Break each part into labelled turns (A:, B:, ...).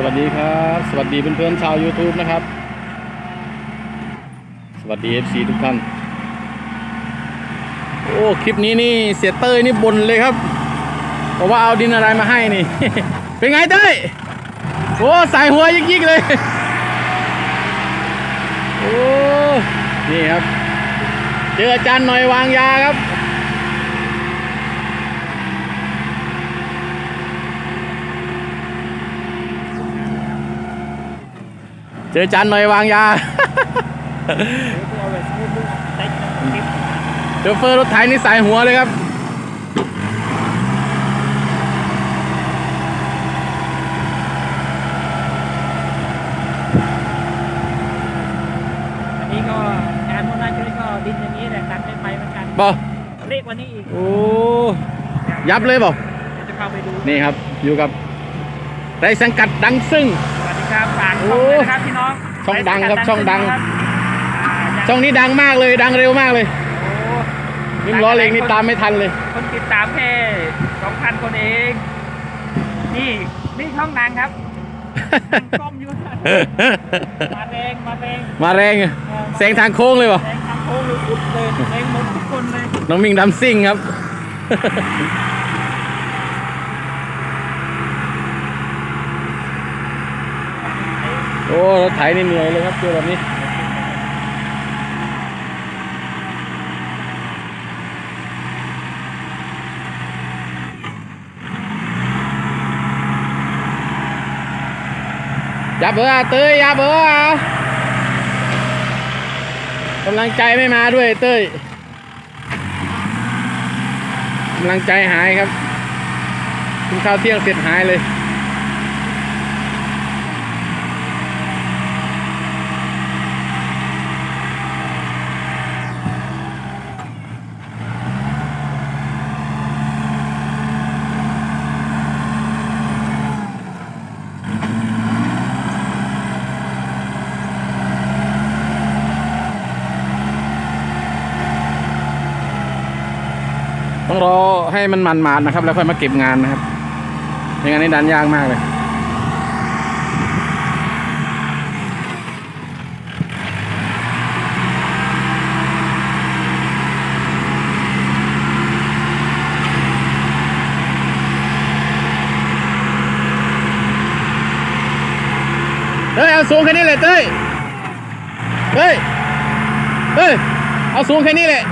A: สวัสดีครับ สวัสดีเพื่อนๆชาว YouTube นะครับ สวัสดี FC ทุกท่าน โอ้ คลิปนี้นี่เสียเต้ยนี่บนเลยครับบอกว่าเอาดินอะไรมาให้นี่ เป็นไงเต้ย โอ้สายหัวยิกๆเลย โอ้ นี่ครับ เจออาจารย์หน่อยวางยาครับ ออาจารย์หน่อยวางยาโชเฟอร์รถไถนี่สายหัวเลยครับ
B: อันนี้ก็งานมุ่งหน้าช่วยก็ดินอย่างนี้แหละตัดไม่ไปเหมือนกัน
A: บอ
B: เล็กกว่านี้อีก
A: โอ้ยับเลยบอ
B: เดี๋ยวจะเข้าไปดู
A: นี่ครับ อยู่กับไรสังกัดดังซึ่ง
B: สวัสดีครับฝากช่องเลยนะครับพี่น้อง
A: ช่องดังครับช่องดัง
B: ครับอ่า
A: ช่องนี้ดังมากเลยดังเร็วมากเลย
B: โอ้
A: นิ่มล้อเล็กนี่ตามไม่ทันเลย
B: คนติดตามแค่สองพันคนเอง นี่นี่ช่องดังครับก้มอยู่มาแรงมาแรง
A: มาแรงอะแซงทางโค้งเลยบอ
B: แรงทางโค้งเลยอุดเลยแรงหมดทุกคนเลย
A: น้องมิงดำซิ่งครับ โอ้รถไถนี่เหนื่อยเลยครับเจอแบบนี้อย่าเบื่อเต้ยอย่าเบื่อกำลังใจไม่มาด้วยเต้ยกำลังใจหายครับกินข้าวเที่ยงเสร็จหายเลย ให้มันมันมาดนะครับ แล้วค่อยมาเก็บงานนะครับไม่งั้นนี่ดันยากมากเลยเฮ้ยเอาสูงแค่นี้เลยเต้ยเฮ้ยเฮ้ยเอาสูงแค่นี้เลย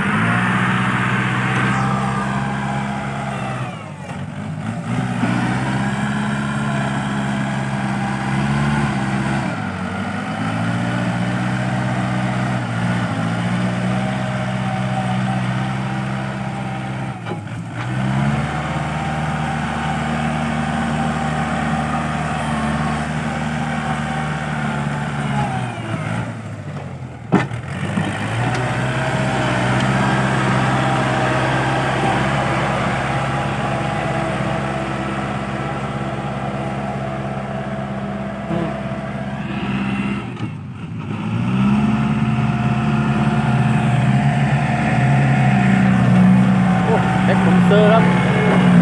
A: โอ้ เอ็กผมเซอร์ครับ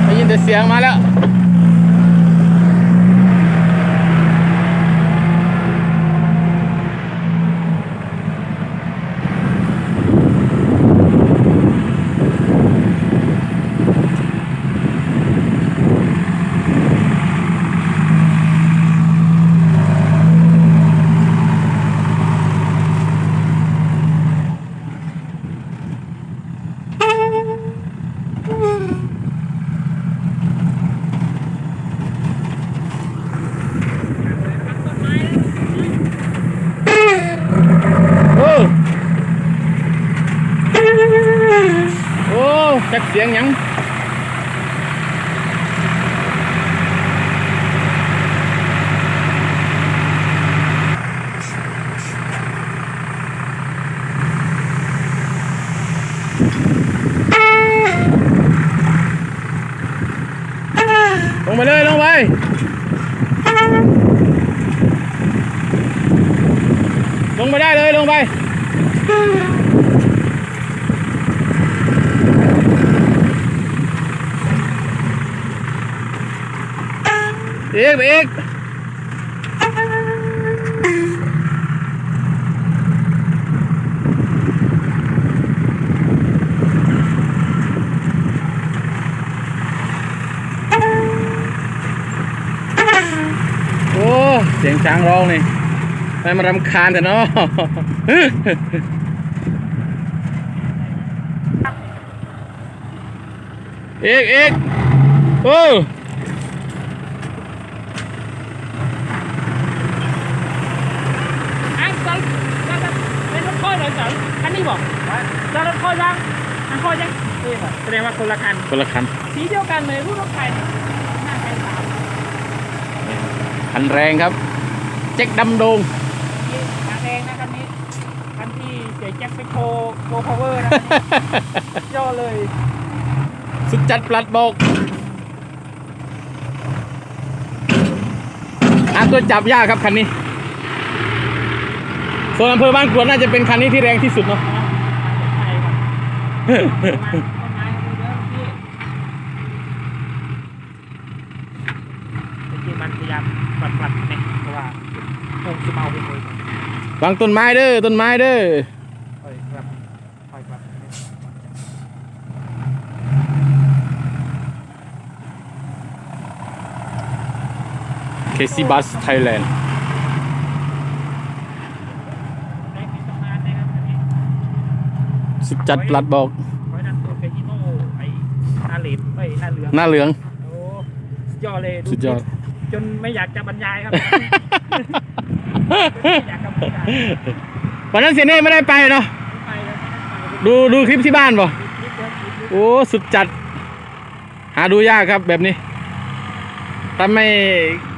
A: ได้ยินแต่เสียงมาแล้ว โอ้โอ้จักเสียงยัง อีกไอีกโอ้เสียงช้างร้องนี่ไม่มารำคาญแต่เนาะอีกอีกโอ้
B: เป็นรถค่อยเลยสันคันนี้บอกจะรถคอยยังอันคอยยังแสดงว่าคนละคัน
A: คนละคัน
B: สีเดียวกันเลยรูปรถไฟเนี่ยหัน
A: แรงครับ เจ๊กดำโดง
B: คันแดงนะคันนี้คันที่เสียแจ็คไปโชว์โชว์พาวเวอร์นะย่อเลย
A: สุดจัดปลัดบอกหาตัวจับยากครับคันนี้ ส่วนอำเภอบ้านกรวดน่าจะเป็นคันนี้ที่แรงที่สุดเนาะ
B: ใช่ครับต้นไม้ต้นไม้มีเยอะพี่จริงๆมันพยายามปัดปัดๆเนี่ยเพราะว่าคงจะเมาไปเลย
A: วางต้นไม้เด้อต้นไม้เด้อ
B: ค่อยครับค่อยครับ
A: เคซีบัสไทยแลนด์
B: ได้มีตำนานนะครับอันนี้
A: สุดจัดปลัดบอก
B: เพราะฉะนั้นตัวเฟจิโน่ไอ้หน้าเหลมไอ้ยหน้าเหลือง
A: หน้าเหลือง
B: โอ้สุดยอดเลย
A: สุดยอด
B: จนไม่อยากจะบรรยายครับ ไม่อยากจะบรรยาย
A: วันนั้นเสียเน่ไม่ได้ไปเนาะ
B: ไปแล้วไม่ได้ไป
A: ดูดูคลิปที่บ้านป่ะ
B: นิดเดียวนิดเดียว
A: โอ้สุดจัด หาดูยากครับแบบนี้ถ้าไม่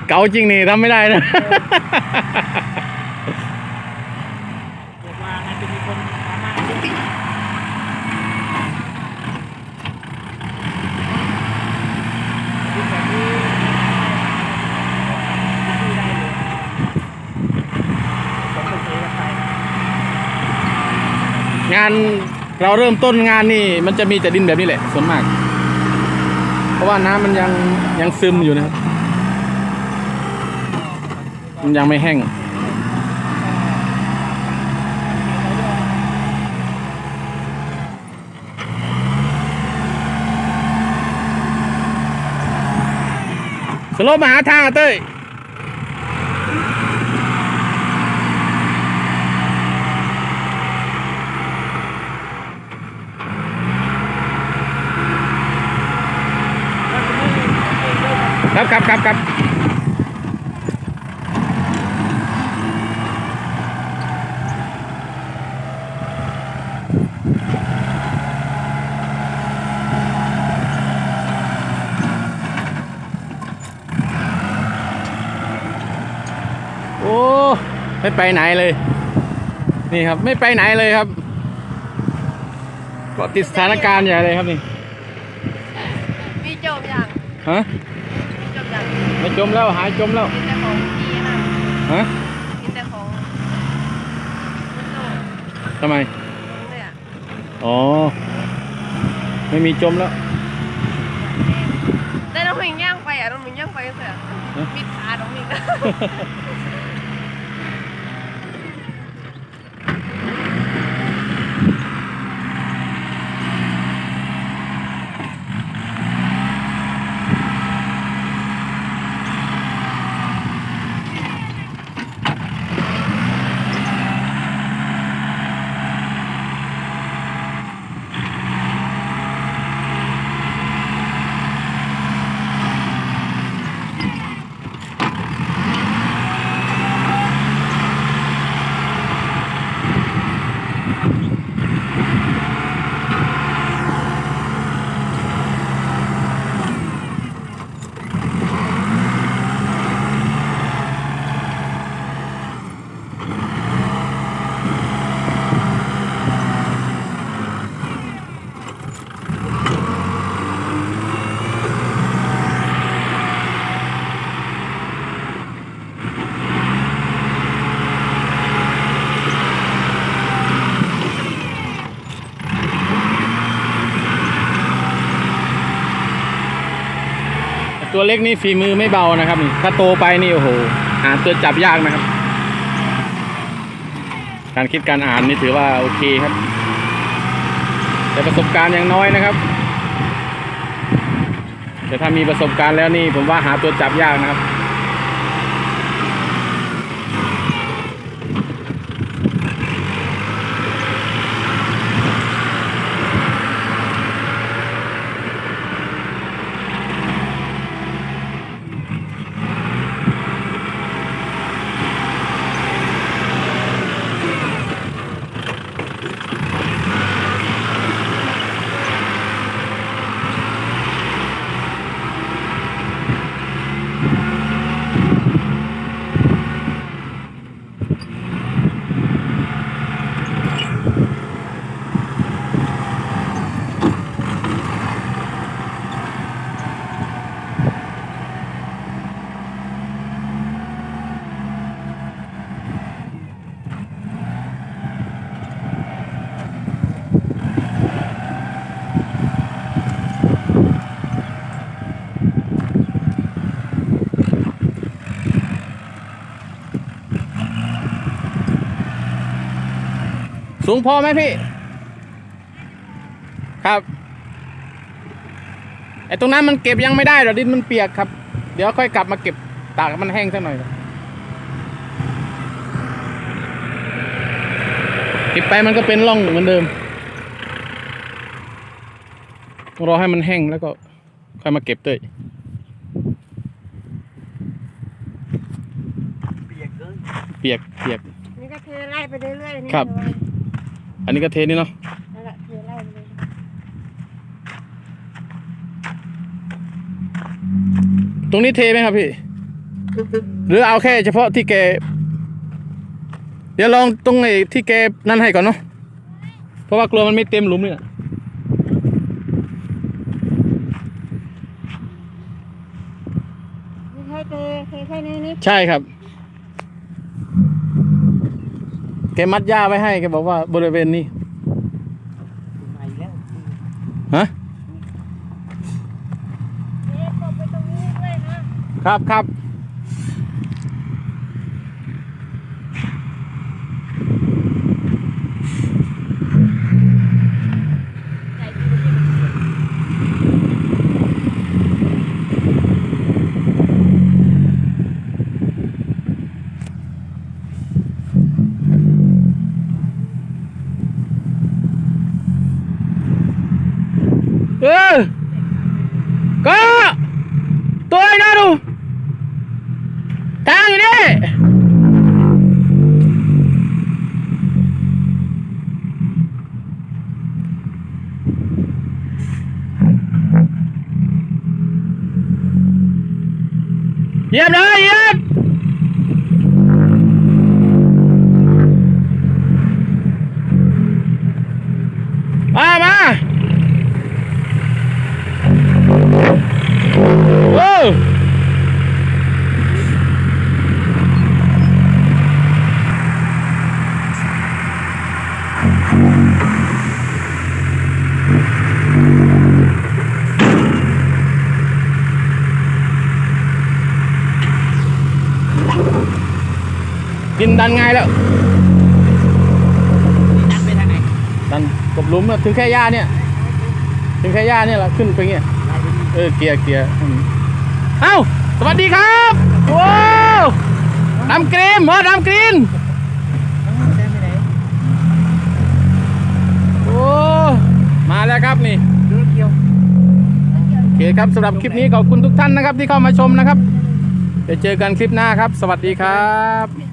A: เก๋าจริงนี่ทำไม่ได้นะ
B: บอกว่าน่าจะมีคนสามารถที่แบบนี้ที่ได้เลยผมก็ซื้อกันไป
A: งานเราเริ่มต้นงานนี่ มันจะมีแต่ดินแบบนี้แหละส่วนมาก เพราะว่าน้ำมันยังยังซึมอยู่นะครับ มันยังไม่แห้งสโลมาหาทางอะเต้ย ครับครับครับครับโอ้ไม่ไปไหนเลย นี่ครับไม่ไปไหนเลยครับก็ติดสถานการณ์ใหญ่เลยครับนี่
C: มีจบยัง
A: ฮะ
C: มีจบ ยัง
A: ไม่จมแล้วหายจมแล้ว
C: กินแต่ของดีนะ
A: ฮะ
C: กินแต่ของไม่โต
A: ทำไม
C: เลยอะ
A: อ๋อ ไม่มีจมแล้ว
C: แต่น้องหมิงย่างไปอะน้องหมิงย่างไปเถอะ
A: ฮะ
C: ปิดขาน้องหมิง
A: ตัวเล็กนี่ฝีมือไม่เบานะครับนี่ถ้าโตไปนี่โอ้โหหาตัวจับยากนะครับ การคิดการอ่านนี่ถือว่าโอเคครับ แต่ประสบการณ์ยังน้อยนะครับ แต่ถ้ามีประสบการณ์แล้วนี่ผมว่าหาตัวจับยากนะครับ Thank you. สูงพอไหมพี่ ครับไอ้ตรงนั้นมันเก็บยังไม่ได้หรอกดินมันเปียกครับ เดี๋ยวค่อยกลับมาเก็บตากให้มันแห้งสักหน่อยครับเก็บไปมันก็เป็นร่องเหมือนเดิมต้องรอให้มันแห้งแล้วก็ค่อยมาเก็บเต้ย
B: เปียกเลย
A: เปียกเปียก
C: นี่ก็เทไล่ไปเรื่อยๆนี่
A: ครับ อันนี้ก็เทนี่เนาะ
C: นั่นแหละเทไล่ไปเลย
A: ตรงนี้เทไหมครับพี่ หรือเอาแค่เฉพาะที่แก เดี๋ยวลองตรงไอ้ที่แกนั่นให้ก่อนเนาะ เพราะว่ากลัวมันไม่เต็มหลุมเนี่ย
C: นี่ให้เทเทแค่นี้นี่
A: ใช่ครับ แกมัดหญ้าไว้ให้แกบอกว่าบริเวณนี้
B: มาอีกแล้ว
A: ฮะ
C: เทกบไปตรงนี้ด้วยนะครับ
A: ครับ
C: ใหญ่ดีเลย
A: เออ ก็ ตัวไอ้นะดูทางอยู่นี่ เหยียบเลย ดินดันไงแล้ว
B: ดันไปทางไหน
A: ดันกบหลุมอะถึงแค่หญ้าเนี่ย ถึงแค่หญ้าเนี่ยแหละขึ้นไปเงี้ย
B: ไล่ไปนี่
A: เออเกียร์เกียร์อืมเอ้า สวัสดีครับว้าวดำกรีนหมอดำกรีน
B: เดินไปไหน
A: โอ้มาแล้วครับนี่
B: เดินเกี่ยว
A: โอเคครับสำหรับคลิปนี้ขอบคุณทุกท่านนะครับที่เข้ามาชมนะครับเดี๋ยวเจอกันคลิปหน้าครับ สวัสดีครับ